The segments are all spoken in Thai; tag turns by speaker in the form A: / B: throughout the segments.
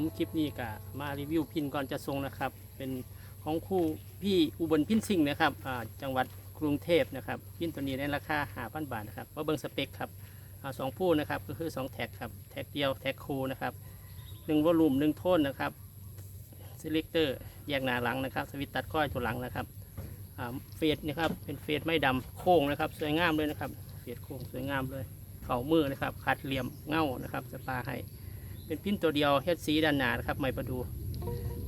A: มคลิปนี้ก็มารีวิวพินก่อนจะส่งนะครับ เป็นของคู่พี่อุบลพินซิงนะครับจังหวัดกรุงเทพนะครับ พินตัวนี้ในราคาหาพันบาทนะครับมาเบิ้งสเปคครับอสองผู้นะครับก็คือสองแท็กครับ แท็กเดียวแท็กคูนะครับหนึ่งวอลลุ่มหนึ่งโทนนะครับซเลกเตอร์แยกหน้าหลังนะครับ สวิตช์ตัดก้อยตัวหลังนะครับเฟดนะครับเป็นเฟดไม่ดำโค้งนะครับ สวยงามเลยนะครับเฟดโค้งสวยงามเลยเข่ามือนะครับขัดเหลี่ยมเง่านะครับสปาให้ เป็นพินตัวเดียวเฮ็ดสีด้านหน้านะครับไม่ประดู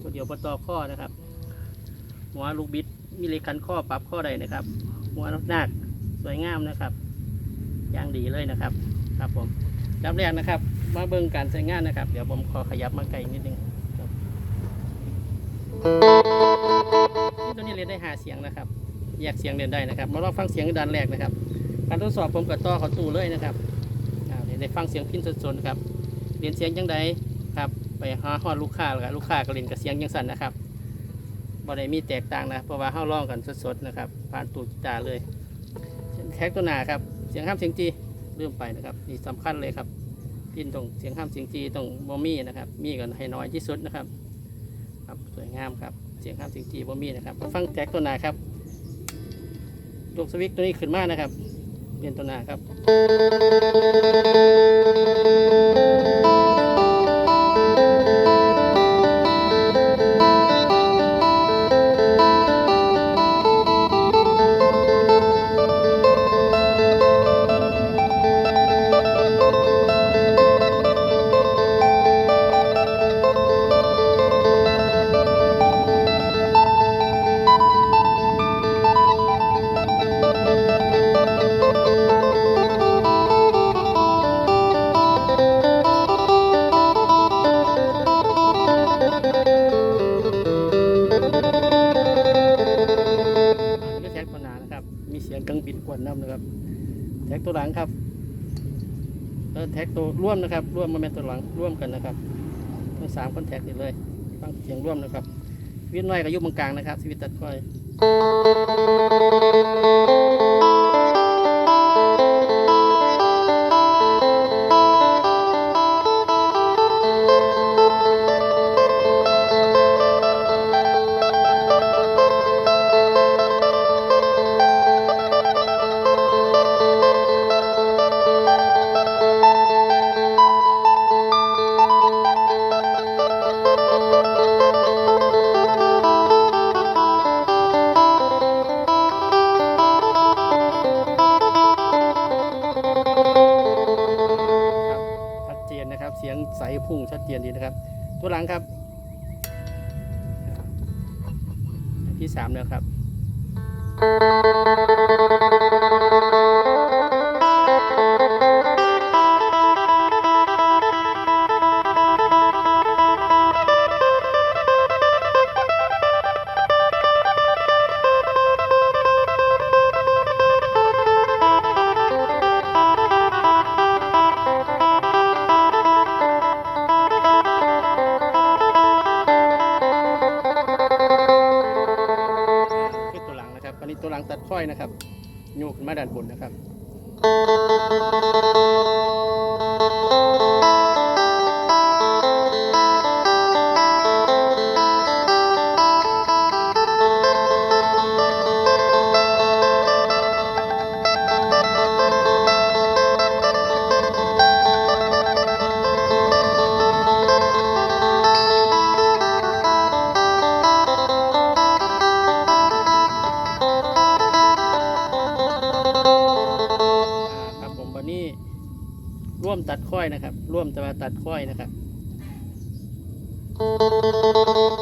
A: ตัวเดียวประตอข้อนะครับ หัวลูกบิดมีเลกันข้อปรับข้อใดนะครับ หัวนาคสวยงามนะครับย่างดีเลยนะครับ ครับผมดับแรกนะครับ มาเบิ่งการใช้งานนะครับ เดี๋ยวผมขอขยับมาไกลนิดนึงครับตัวนี้เรียนได้หาเสียงนะครับ แยกเสียงเรียนได้นะครับ มาลองฟังเสียงด้านแรกนะครับ การทดสอบผมกับต่อเขาตู้เลยนะครับเดี๋ยวได้ฟังเสียงพินสดๆนครับ เรียนเสียงยังไงครับ ไปหาฮอดลูกค้าแล้วก็ลูกค้าก็เรียนกับเสียงยังสั่นนะครับบ่ได้มีแตกต่างนะเพราะว่าเฮาร้องกันสดๆนะครับผ่านตู้กีตาร์เลยแท็กตัวหนาครับเสียงห้ามเสียงจีลืมไปนะครับนี่สำคัญเลยครับพินตรงเสียงห้ามเสียงจีตรงบ่มีนะครับ มีกันให้น้อยที่สุดนะครับ ครับสวยงามครับเสียงห้ามเสียงจีบ่มีนะครับฟังแท็กตัวหนาครับยกสวิตตัวนี้ขึ้นมานะครับเรียนตัวหนาครับ ตัวหลังครับแล้วแท็กตัวร่วมนะครับ ร่วมมาเป็นตัวหลังร่วมกันนะครับทั้งสามคอนแท็กนี่เลยฟังเสียงร่วมนะครับวิทย์น้อยกับยุบตรงกลางนะครับสวิตช์ตัดก้อย พุ่งชัดเจนดีนะครับ ตัวหลังครับ ที่สามแล้วครับ ตัวหลังตัดค่อยนะครับโยกขึ้นมาด้านบนนะครับ วมตัดค่อยนะครับ ร่วมแต่ว่าตัดค่อยนะครับ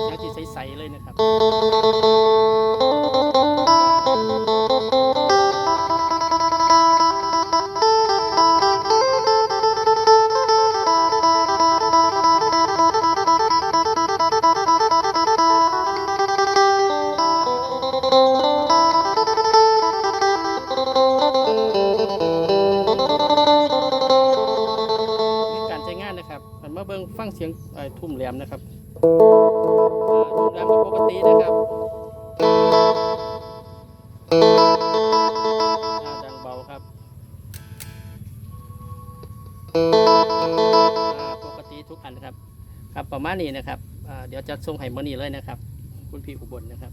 A: แล้วที่ใสๆเลยนะครับ เบิ่งฟังเสียงทุ่มแหลมนะครับทุ่มแหลมกับปกตินะครับดังเบาครับปกติทุกอันนะครับ ครับประมาณนี้นะครับเดี๋ยวจะส่งให้มือนี้เลยนะครับ คุณพี่อุบลนะครับ